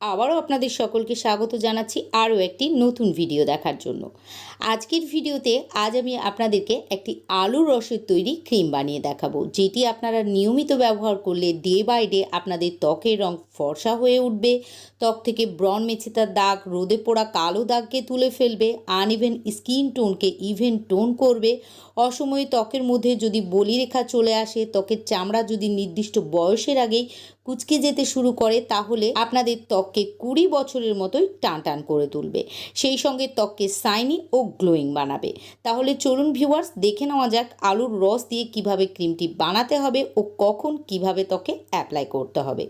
আবারও আপনাদের সকলকে স্বাগত জানাচ্ছি আরও একটি নতুন ভিডিও দেখার জন্য। আজকের ভিডিওতে আজ আমি আপনাদেরকে একটি আলুর রসের তৈরি ক্রিম বানিয়ে দেখাবো, যেটি আপনারা নিয়মিত ব্যবহার করলে ডে বাই ডে আপনাদের ত্বকের রং ফর্সা হয়ে উঠবে, ত্বক থেকে ব্রণ মেছেতার দাগ, রোদে পোড়া কালো দাগকে তুলে ফেলবে, আনইভেন স্কিন টোনকে ইভেন টোন করবে। অসময়ে ত্বকের মধ্যে যদি বলিরেখা চলে আসে, ত্বকের চামড়া যদি নির্দিষ্ট বয়সের আগেই কুচকে যেতে শুরু করে, তাহলে আপনাদের ত্বককে কুড়ি বছরের মতোই টান টান করে তুলবে। সেই সঙ্গে ত্বককে সাইনি ও গ্লোয়িং বানাবে। তাহলে চলুন ভিউয়ার্স, দেখে নেওয়া যাক আলুর রস দিয়ে কীভাবে ক্রিমটি বানাতে হবে ও কখন কীভাবে ত্বকে অ্যাপ্লাই করতে হবে।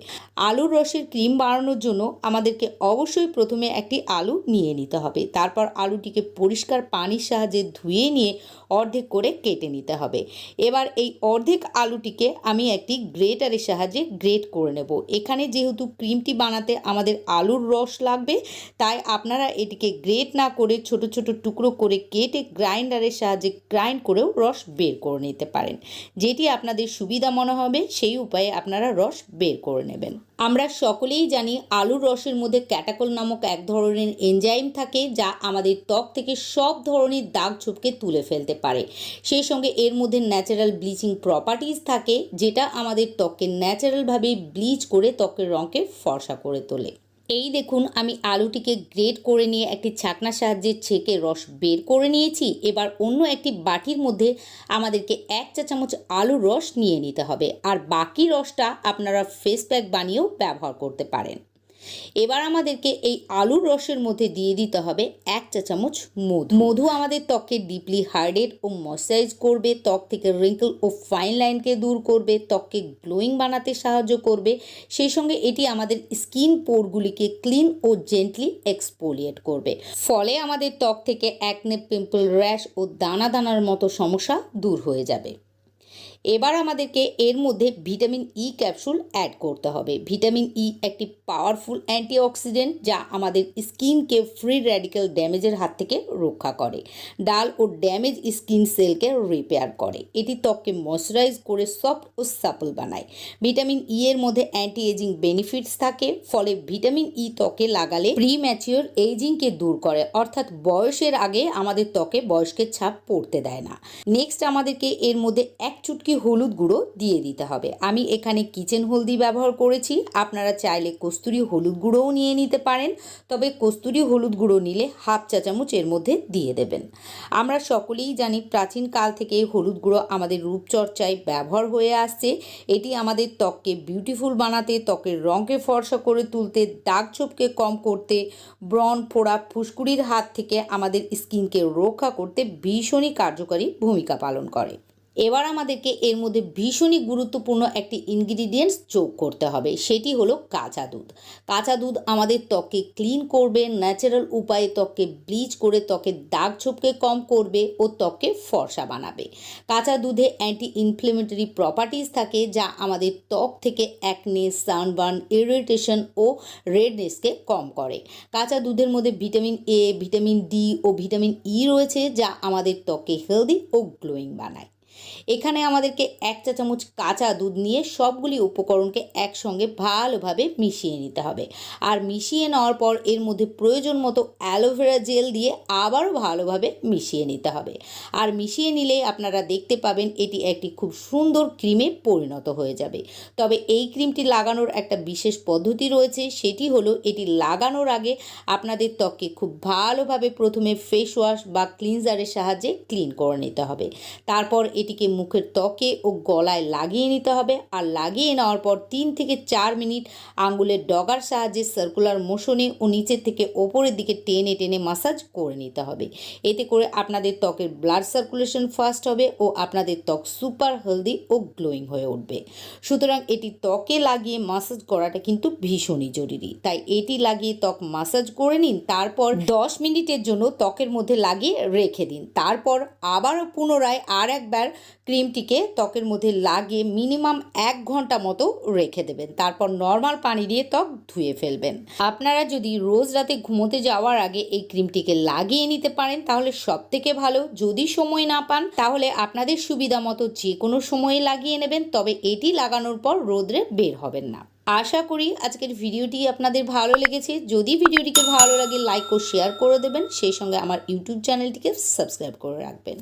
আলুর রসের ক্রিম বানানোর জন্য আমাদেরকে অবশ্যই প্রথমে একটি আলু নিয়ে নিতে হবে। তারপর আলুটিকে পরিষ্কার পানির সাহায্যে ধুয়ে নিয়ে অর্ধেক করে কেটে নিতে হবে। এবার এই অর্ধেক আলুটিকে আমি একটি গ্রেটারের সাহায্যে গ্রেট করে নেব। এখানে যেহেতু ক্রিমটি বানাতে আমাদের আলুর রস লাগবে। তাই আপনারা এটিকে গ্রেট না করে ছোট ছোট টুকরো করে কেটে গ্রাইন্ডারের সাহায্যে গ্রাইন্ড করেও রস বের করে নিতে পারেন। যেটি আপনাদের সুবিধা মনে হবে, সেই উপায়ে আপনারা রস বের করে নেবেন। আমরা সকলেই জানি আলুর রসের মধ্যে ক্যাটাকল নামক এক ধরনের এনজাইম থাকে যা আমাদের ত্বক থেকে সব ধরনের দাগ ছুপকে তুলে ফেলতে পারে। সেই সঙ্গে এর মধ্যে ন্যাচারাল ব্লিচিং প্রপার্টিজ থাকে, যেটা আমাদের ত্বককে ন্যাচারালভাবে ব্লিচ করে ত্বকের রঙকে ফর্সা করে তোলে। এই দেখুন, আমি আলুটিকে গ্রেট করে নিয়ে একটি ছাকনার সাহায্যে ছেঁকে রস বের করে নিয়েছি। এবার অন্য একটি বাটির মধ্যে আমাদেরকে এক চা চামচ আলুর রস নিয়ে নিতে হবে। আর বাকি রসটা আপনারা ফেস প্যাক বানিয়েও ব্যবহার করতে পারেন। এবার আমাদেরকে এই আলুর রসের মধ্যে দিয়ে দিতে হবে এক চা চামচ মধু। মধু আমাদের ত্বককে ডিপলি হার্ডেড ও ময়শ্চারাইজ করবে, ত্বক থেকে রিঙ্কল ও ফাইন লাইনকে দূর করবে, ত্বককে গ্লোয়িং বানাতে সাহায্য করবে। সেই সঙ্গে এটি আমাদের স্কিন পোরগুলিকে ক্লিন ও জেন্টলি এক্সপোলিয়েট করবে। ফলে আমাদের ত্বক থেকে একনে পিম্পল র্যাশ ও দানা দানার মতো সমস্যা দূর হয়ে যাবে। এবার আমাদেরকে এর মধ্যে ভিটামিন ই ক্যাপসুল অ্যাড করতে হবে। ভিটামিন ই একটি পাওয়ারফুল অ্যান্টিঅক্সিডেন্ট যা আমাদের স্কিনকে ফ্রি র্যাডিক্যাল ড্যামেজের হাত থেকে রক্ষা করে। ডাল ও ড্যামেজ স্কিন সেলকে রিপেয়ার করে। এটি ত্বককে ময়শ্চারাইজ করে সফট ও সাপল বানায়। ভিটামিন ই এর মধ্যে অ্যান্টি এজিং বেনিফিটস থাকে, ফলে ভিটামিন ই ত্বকে লাগালে প্রি ম্যাচিওর এজিংকে দূর করে। অর্থাৎ বয়সের আগে আমাদের ত্বকে বয়সকে ছাপ পড়তে দেয় না। নেক্সট আমাদেরকে এর মধ্যে এক চুটকি হলুদ গুঁড়ো দিয়ে দিতে হবে। আমি এখানে কিচেন হলদি ব্যবহার করেছি। আপনারা চাইলে কস্তুরি হলুদ গুঁড়োও নিয়ে নিতে পারেন। তবে কস্তুরি হলুদ গুঁড়ো নিলে হাফ চা চামচ এর মধ্যে দিয়ে দেবেন। আমরা সকলেই জানি প্রাচীন কাল থেকে হলুদ গুঁড়ো আমাদের রূপচর্চায় ব্যবহার হয়ে আসছে। এটি আমাদের ত্বককে বিউটিফুল বানাতে, ত্বকের রঙকে ফর্সা করে তুলতে, দাগ ছোপকে কম করতে, ব্রণ, ফোড়া, ফুসকুড়ির হাত থেকে আমাদের স্কিনকে রক্ষা করতে ভীষণই কার্যকারী ভূমিকা পালন করে। এবার আমাদেরকে এর মধ্যে ভীষণই গুরুত্বপূর্ণ একটি ইনগ্রিডিয়েন্টস যোগ করতে হবে, সেটি হলো কাঁচা দুধ। কাঁচা দুধ আমাদের ত্বককে ক্লিন করবে ন্যাচারাল উপায়ে ত্বককে ব্লিচ করে ত্বকের দাগ ছোপকে কম করবে ও ত্বককে ফর্সা বানাবে। কাঁচা দুধে অ্যান্টি ইনফ্লেমেটরি প্রপার্টিজ থাকে যা আমাদের ত্বক থেকে অ্যাকনে সানবার্ন ইরিটেশন ও রেডনেসকে কম করে। কাঁচা দুধের মধ্যে ভিটামিন এ ভিটামিন ডি ও ভিটামিন ই রয়েছে যা আমাদের ত্বককে হেলদি ও গ্লোয়িং বানায়। এখানে আমাদেরকে এক চা চামচ কাঁচা দুধ নিয়ে সবগুলি উপকরণকে একসঙ্গে ভালোভাবে মিশিয়ে নিতে হবে। আর মিশিয়ে নেওয়ার পর এর মধ্যে প্রয়োজন মতো অ্যালোভেরা জেল দিয়ে আবারও ভালোভাবে মিশিয়ে নিতে হবে। আর মিশিয়ে নিলে আপনারা দেখতে পাবেন এটি একটি খুব সুন্দর ক্রিমে পরিণত হয়ে যাবে। তবে এই ক্রিমটি লাগানোর একটা বিশেষ পদ্ধতি রয়েছে, সেটি হলো এটি লাগানোর আগে আপনাদের ত্বককে খুব ভালোভাবে প্রথমে ফেস ওয়াশ বা ক্লিনজারের সাহায্যে ক্লিন করে নিতে হবে। তারপর এটিকে মুখের ত্বকে ও গলায় লাগিয়ে নিতে হবে। আর লাগিয়ে নেওয়ার পর তিন থেকে চার মিনিট আঙ্গুলের ডগার সাহায্যে সার্কুলার মোশনে ও নিচের থেকে ওপরের দিকে টেনে টেনে মাসাজ করে নিতে হবে। এতে করে আপনাদের ত্বকের ব্লাড সার্কুলেশন ফাস্ট হবে ও আপনাদের ত্বক সুপার হেলদি ও গ্লোয়িং হয়ে উঠবে। সুতরাং এটি ত্বকে লাগিয়ে মাসাজ করাটা কিন্তু ভীষণই জরুরি। তাই এটি লাগিয়ে ত্বক মাসাজ করে নিন, তারপর দশ মিনিটের জন্য ত্বকের মধ্যে লাগিয়ে রেখে দিন। তারপর আবারও পুনরায় আর একবার ক্রিমটিকে ত্বকের মধ্যে লাগিয়ে মিনিমাম এক ঘণ্টা মতো রেখে দেবেন। তারপর নর্মাল পানি দিয়ে ত্বক ধুয়ে ফেলবেন। আপনারা যদি রোজ রাতে ঘুমোতে যাওয়ার আগে এই ক্রিমটিকে লাগিয়ে নিতে পারেন, তাহলে সব থেকে ভালো। যদি সময় না পান, তাহলে আপনাদের সুবিধা মতো যে কোনো সময়ে লাগিয়ে নেবেন, তবে এটি লাগানোর পর রোদ্রে বের হবেন না। আশা করি আজকের ভিডিওটি আপনাদের ভালো লেগেছে। যদি ভিডিওটিকে ভালো লাগে, লাইক ও শেয়ার করে দেবেন। সেই সঙ্গে আমার ইউটিউব চ্যানেলটিকে সাবস্ক্রাইব করে রাখবেন।